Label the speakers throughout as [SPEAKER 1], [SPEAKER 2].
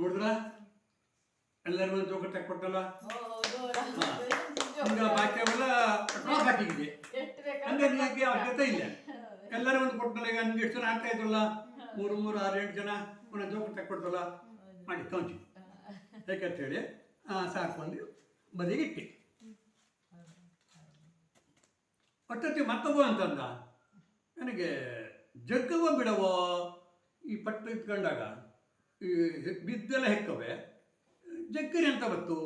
[SPEAKER 1] ನೋಡಿದ್ರ ಎಲ್ಲರಿಗೂ ಒಂದು ಜೋಕಟ್ ಕೊಟ್ಟಲ್ಲ ಈಗ ಬಾಕಿ ಅವೆಲ್ಲ ಡ್ರಾಪ್ ಹಾಕಿಗಿದೆ. ಅಂದ್ರೆ ನಿಮಗೆ ಅವಶ್ಯಕತೆ ಇಲ್ಲ? ಎಲ್ಲರೂ ಒಂದು ಕೊಟ್ಟಲ್ಲ ಈಗ ನಿಮ್ಗೆ ಎಷ್ಟು ಜನ ಆಗ್ತಾ ಇದ್ರಲ್ಲ? ಮೂರು ಮೂರು ಆರು ಎಂಟು ಜನ ಒಂದೊಂದು ಜೋಕಟ್ ತಕ್ಕೊಡ್ತಲ್ಲ ಮಾಡಿ ಕೌಂಚಿ ಯಾಕಂತ ಹೇಳಿ ಸಾಕು ಸಾಕೊಂಡು ಬದಿಗೆ ಇಟ್ಟಿ. ಒಟ್ಟೊತ್ತಿ ಮತ್ತೊಬ್ಬ ಅಂತಂದ ನನಗೆ ಜಗ್ಗವ ಬಿಡವೋ ಈ ಪಟ್ಟು ಇಟ್ಕೊಂಡಾಗ? ಬಿದ್ದೆಲ್ಲ ಹೆಕ್ಕವೆ. ಜಕ್ಕರಿ ಅಂತ ಬತ್ತು.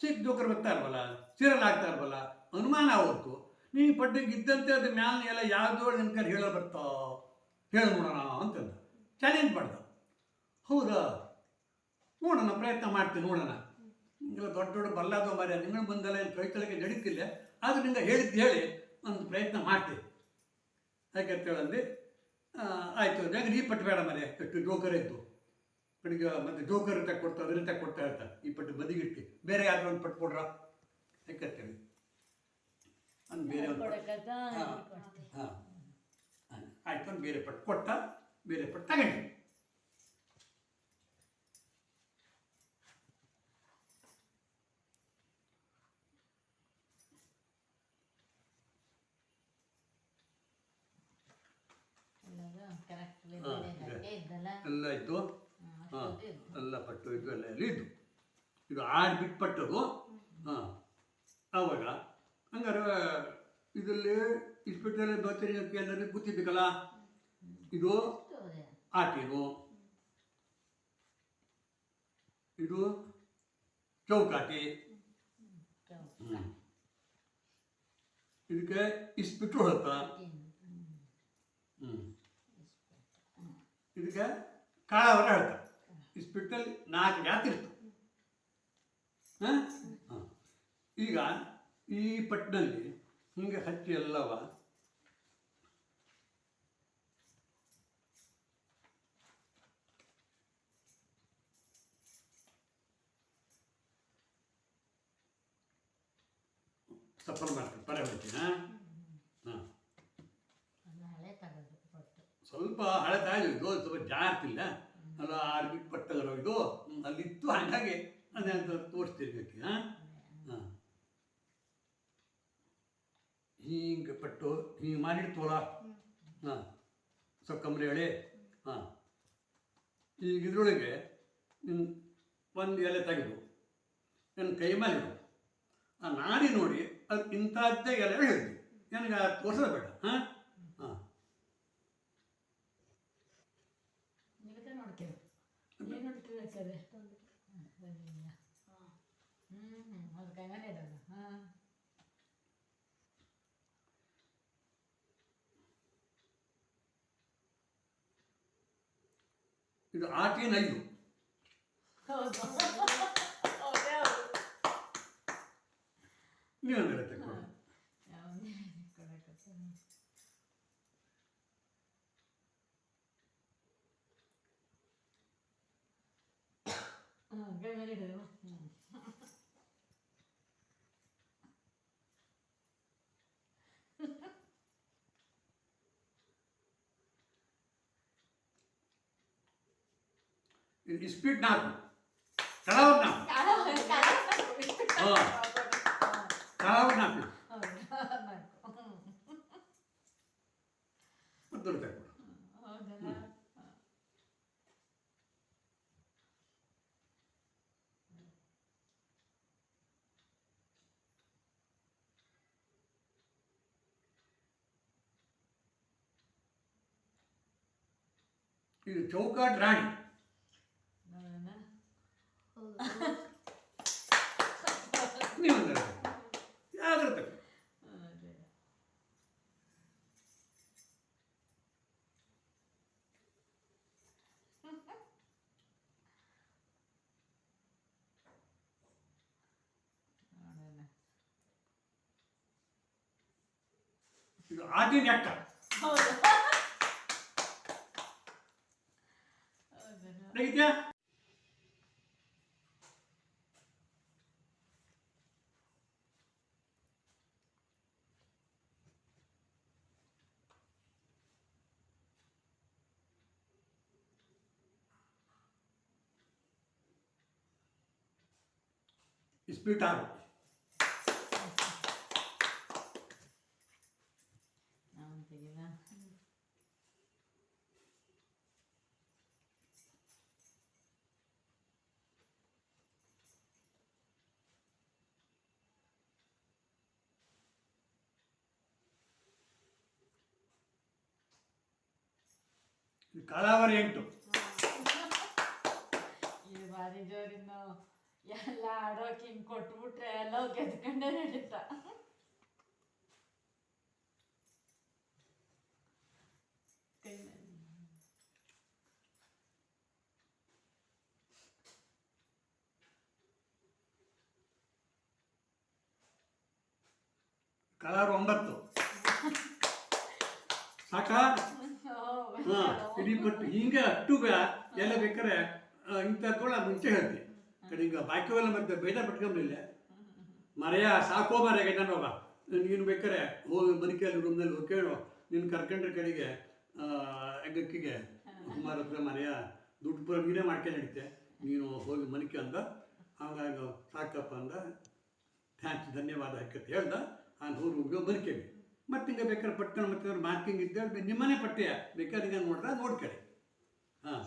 [SPEAKER 1] ಸಿಕ್ ಜೋಕರ್ ಬರ್ತಾ ಇಲ್ವಲ್ಲ? ಸೀರಲ್ ಆಗ್ತಾ ಇಲ್ವಲ್ಲ? ಅನುಮಾನ ಅವತ್ತು ನೀ ಪಟ್ಟಿಗೆ ಇದ್ದಂತೆ ಅದು ಮ್ಯಾಲ ಎಲ್ಲ ಯಾವ್ದೋ ನಿನ್ಕರ್ ಹೇಳ ಬರ್ತಾ? ಹೇಳ ನೋಡೋಣ ಅಂತಂದ. ಚಾಲೆಂಜ್ ಮಾಡ್ದ. ಹೌದಾ? ನೋಡೋಣ, ಪ್ರಯತ್ನ ಮಾಡ್ತೀನಿ, ನೋಡೋಣ. ನಿಂಗೆಲ್ಲ ದೊಡ್ಡ ದೊಡ್ಡ ಬಲ್ಲಾದ ಮರ ನಿಮ್ಮ ಬಂದಲ್ಲ ಏನು ಕೈ ಕೆಳಗೆ ನಡೀತಿಲ್ಲ. ಆದ್ರೆ ನಿಂಗೆ ಹೇಳಿದ್ದು ಹೇಳಿ, ಒಂದು ಪ್ರಯತ್ನ ಮಾಡ್ತೀನಿ. ಯಾಕೆ ಅಂತ ಹೇಳಂದು? ಆಯಿತು ನನಗೆ ನೀ ಪಟ್ಟು ಬೇಡ ಮನೆ ಎಷ್ಟು ಜೋಕರ್ ಇತ್ತು ಕಡೆಗೆ ಮತ್ತೆ ಜೋಕರ್ ಅಂತ ಕೊಡ್ತಾ ಅದರಿಂದ ಕೊಡ್ತಾ ಇರ್ತಾರೆ. ಈ ಪಟ್ಟು ಬದಿಗಿಟ್ಟು ಬೇರೆ ಯಾರು ಒಂದು ಪಟ್ಟು ಕೊಡ್ರ? ಅಂತ ಅಂದ್ ಬೇರೆ ಒಂದು ಹಾಂ ಹಾಂ. ಆಯ್ತು ಬೇರೆ ಪಟ್ಟು ಕೊಟ್ಟ ಬೇರೆ ಪಟ್ಟು ತಗೊಂಡು. ಎಲ್ಲ ಇತ್ತು ಹಾಂ ಎಲ್ಲ ಪಟ್ಟು ಇದು ಎಲ್ಲ ಎಲ್ಲ ಇದ್ದು? ಇದು ಆರು ಬಿಟ್ಟು ಪಟ್ಟದು ಹಾಂ. ಆವಾಗ ಹಂಗಾರೆ ಇದರಲ್ಲಿ ಇಸ್ಪೆಟ್ರಲ್ಲಿ ದೋಚರಿ ಎಲ್ಲರಿಗೂ ಗೊತ್ತಿದ್ದಕ್ಕಲ್ಲ ಇದು ಆಟೇನು ಇದು ಚೌಕಾಟಿ. ಇದಕ್ಕೆ ಇಸ್ಪಿಟ್ಟು ಹೊಳತ ಹ್ಮ್. ಇದಕ್ಕೆ ಕಾಳವರ ಈ ಸ್ಪಿಟ್ಟಲ್ಲಿ ನಾಲ್ಕು ಜಾತಿ ಇರ್ತವೆ. ಹಾಂ? ಈಗ ಈ ಪಟ್ಟಿನಲ್ಲಿ ಹಿಂಗೆ ಹಚ್ಚಿ ಎಲ್ಲವ ಸಫರ್ ಮಾಡ್ತೀನಿ, ಪರ ಹೇಳ್ತೀನಿ ಹಾಂ ಹಾಂ ಸ್ವಲ್ಪ ಹಳೆದಾಗಿ ಇದು ಸ್ವಲ್ಪ ಜಾಸ್ತಿಲ್ಲ ಅಲ್ಲ ಆರು ಬಿಟ್ಟು ಪಟ್ಟಗರ ಇದು ಅಲ್ಲಿತ್ತು ಹಾಗಾಗಿ ಅದೇ ಅಂತ ತೋರಿಸ್ತಿರ್ಬೇಕು ಹಾಂ? ಹಾಂ. ಹಿಂಗೆ ಪಟ್ಟು ಹಿಂಗೆ ಮಾಡಿಡ್ತವಲ್ಲ? ಹಾಂ. ಸೊಕ್ಕಂಬ್ರಿ ಹೇಳಿ? ಹಾಂ. ಈಗ ಇದ್ರೊಳಗೆ ಒಂದು ಎಲೆ ತೆಗೆದು ನನ್ನ ಕೈ ಮೇಲೆ ಆ ನಾಡಿ ನೋಡಿ ಅದು ಇಂಥದ್ದೇ ಎಲೆ ಹೇಳಿದ್ವಿ ನನಗೆ ತೋರಿಸೋದು ಬೇಡ ಹಾಂ? ಇದು ಆಟಿನ ಐದು. ನೀವೊಂದು ಎಲೆ ತಗೊಳ್ಳಿ ಇದು ಇಸ್ಪೀಟ್ ನಾಲ್ಕು ಕಳಾವತ್ ನಾಲ್ಕು ಹಾಂ ಕಳಾವತ್ ನಾಲ್ಕು ಮತ್ತು ತಗೊಳ್ಳಿ ಇದು ಚೌಕಾಟ್ ರಾಣಿ ನೀವೊಂದು ಎಲೆ ತಗೊಳ್ಳಿ ಯಾವ್ದಾರು ತಗೊಳ್ಳಿ ಇದು ಆಟಿನ ಎಕ್ಕ ತೆಗಿತ್ಯಾ ಇಸ್ಪಿಟಾರು
[SPEAKER 2] ನಾನು ತೆಗಿಲ್ಲ
[SPEAKER 1] ಕಳಾವರಿ ಎಂಟು
[SPEAKER 2] ಈ ಬಾರಿ ಜೋರಿನ್ನು ಎಲ್ಲ ಆಡೋಕೆ ಹಿಂಗೆ ಕೊಟ್ಬಿಟ್ರೆ ಎಲ್ಲ ಗೆದ್ಕೊಂಡೇ ನಡೀತಾ.
[SPEAKER 1] ಕಲರ್ ಒಂಬತ್ತು. ಸಾಕಾ? ಹಾಂ ಇಡೀ ಹಿಂಗೆ ಅಟ್ಟುಗ ಎಲ್ಲ ಬೇಕಾರೆ ಇಂಥದ್ದೊಳ ಮುಂಚೆ ಹೇಳ್ತಿ ಕಡೆ ಈಗ ಬಾಕಿವೆಲ್ಲ ಮತ್ತೆ ಬೇಡ ಪಟ್ಕೊಂಬಿಲ್ಲ ಮರೆಯ ಸಾಕೋ ಮರೆಗೆ ನನ್ನೋಗ ನೀನು ಬೇಕಾರೆ ಹೋಗಿ ಮನಿಕೆಯಲ್ಲಿ ರೂಮ್ನಲ್ಲಿ ಹೋಗಿ ಕೇಳು. ನೀನು ಕರ್ಕೊಂಡ್ರೆ ಕಡೆಗೆ ಹೆಗ್ಗಕ್ಕಿಗೆ ಕುಮಾರ ಹತ್ರ ಮರೆಯ ದುಡ್ಡು ಪೂರ ನೀನೇ ಮಾಡ್ಕೊಂಡು ನಡೀತೆ ನೀನು ಹೋಗಿ ಮನಿಕೆ ಅಂದ. ಹಾಗಾಗಿ ಸಾಕಪ್ಪ ಅಂದ. ಥ್ಯಾಂಕ್ಸ್, ಧನ್ಯವಾದ ಹಾಕತ್ತೆ ಹೇಳ್ದ. ಆ ಹೋಗಿ ಹೋಗಿ ಮನಿಕೆಗೆ ಮತ್ತೆ ಹಿಂಗೆ ಬೇಕಾದ್ರೆ ಪಟ್ಕೊಂಡು ಮತ್ತೆ ಮಾರ್ಕಿಂಗ್ ಇದ್ದ ನಿಮ್ಮನೆ ಪಟ್ಟೆಯ ಬೇಕಾದ್ರೆ ಹಿಂಗೆ ನೋಡ್ರೆ ನೋಡ್ಕೊಳ್ಳಿ ಹಾಂ.